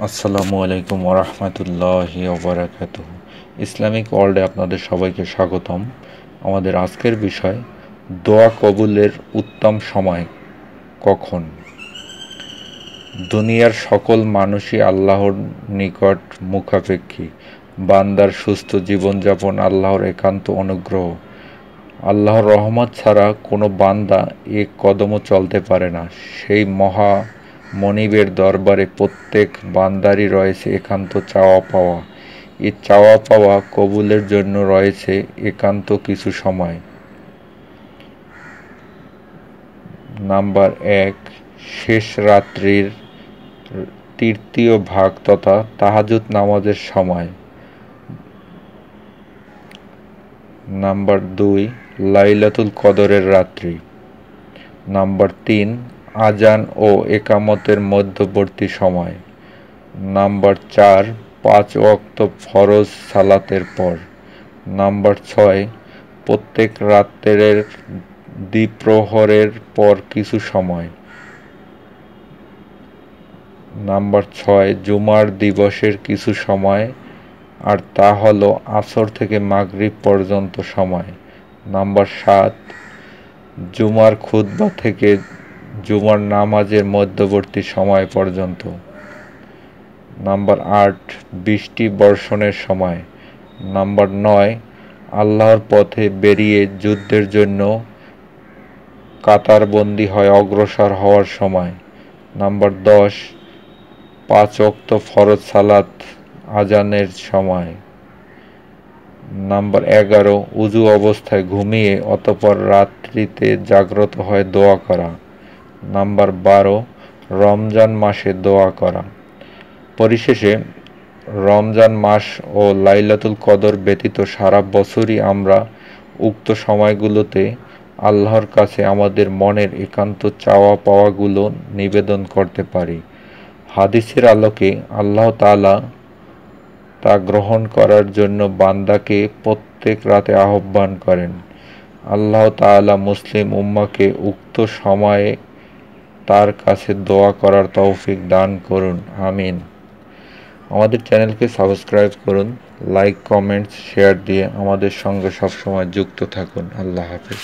আসসালামু আলাইকুম ওরহমতুল্লাহি ওবরাকাত ইসলামিক ওয়ার্ল্ডে আপনাদের সবাইকে স্বাগতম। আমাদের আজকের বিষয়, দোয়া কবুলের উত্তম সময় কখন? দুনিয়ার সকল মানুষই আল্লাহর নিকট মুখাপেক্ষী। বান্দার সুস্থ জীবনযাপন, আল্লাহর একান্ত অনুগ্রহ। আল্লাহর রহমত ছাড়া কোনো বান্দা এক কদমও চলতে পারে না। সেই মহা মনিবের দরবারে প্রত্যেক বান্দারই রয়েছে একান্ত চাওয়া পাওয়া। এই চাওয়া পাওয়া কবুলের জন্য রয়েছে একান্ত কিছু সময়। নাম্বার এক, শেষ রাত্রির তৃতীয় ভাগ তথা তাহাজুত নামাজের সময়। নাম্বার দুই, লাইলাতুল কদরের রাত্রি। নাম্বার তিন আজান ও একামতের মধ্যবর্তী সময়। নাম্বার চার, পাঁচ অক্ত ফরজ সালাতের পর। নাম্বার ছয়, প্রত্যেক রাত্রের দ্বিপ্রহরের পর কিছু সময়। নাম্বার ছয়, জুমার দিবসের কিছু সময়, আর তা হলো আসর থেকে মাগরিব পর্যন্ত সময়। নাম্বার সাত, জুমার খুদ্া থেকে জুমার নামাজের মধ্যবর্তী সময় পর্যন্ত। নাম্বার আট, বৃষ্টি বর্ষণের সময়। নাম্বার নয়, আল্লাহর পথে বেরিয়ে যুদ্ধের জন্য কাতারবন্দি হয় অগ্রসর হওয়ার সময়। নাম্বার দশ, পাঁচ অক্ত ফরজ সালাত আজানের সময়। নাম্বার এগারো, উজু অবস্থায় ঘুমিয়ে অতপর রাত্রিতে জাগ্রত হয় দোয়া করা। নাম্বার বারো, রমজান মাসে দোয়া করা। পরিশেষে, রমজান মাস ও লাইলাতুল কদর ব্যতীত সারা বছরই আমরা উক্ত সময়গুলোতে আল্লাহর কাছে আমাদের মনের একান্ত চাওয়া পাওয়াগুলো নিবেদন করতে পারি। হাদিসের আলোকে আল্লাহ তালা তা গ্রহণ করার জন্য বান্দাকে প্রত্যেক রাতে আহ্বান করেন। আল্লাহ তালা মুসলিম উম্মাকে উক্ত সময়ে তার কাছে দোয়া করার তৌফিক দান করুন, আমিন। আমাদের চ্যানেলকে সাবস্ক্রাইব করুন, লাইক, কমেন্টস, শেয়ার দিয়ে আমাদের সঙ্গে সবসময় যুক্ত থাকুন। আল্লাহ হাফিজ।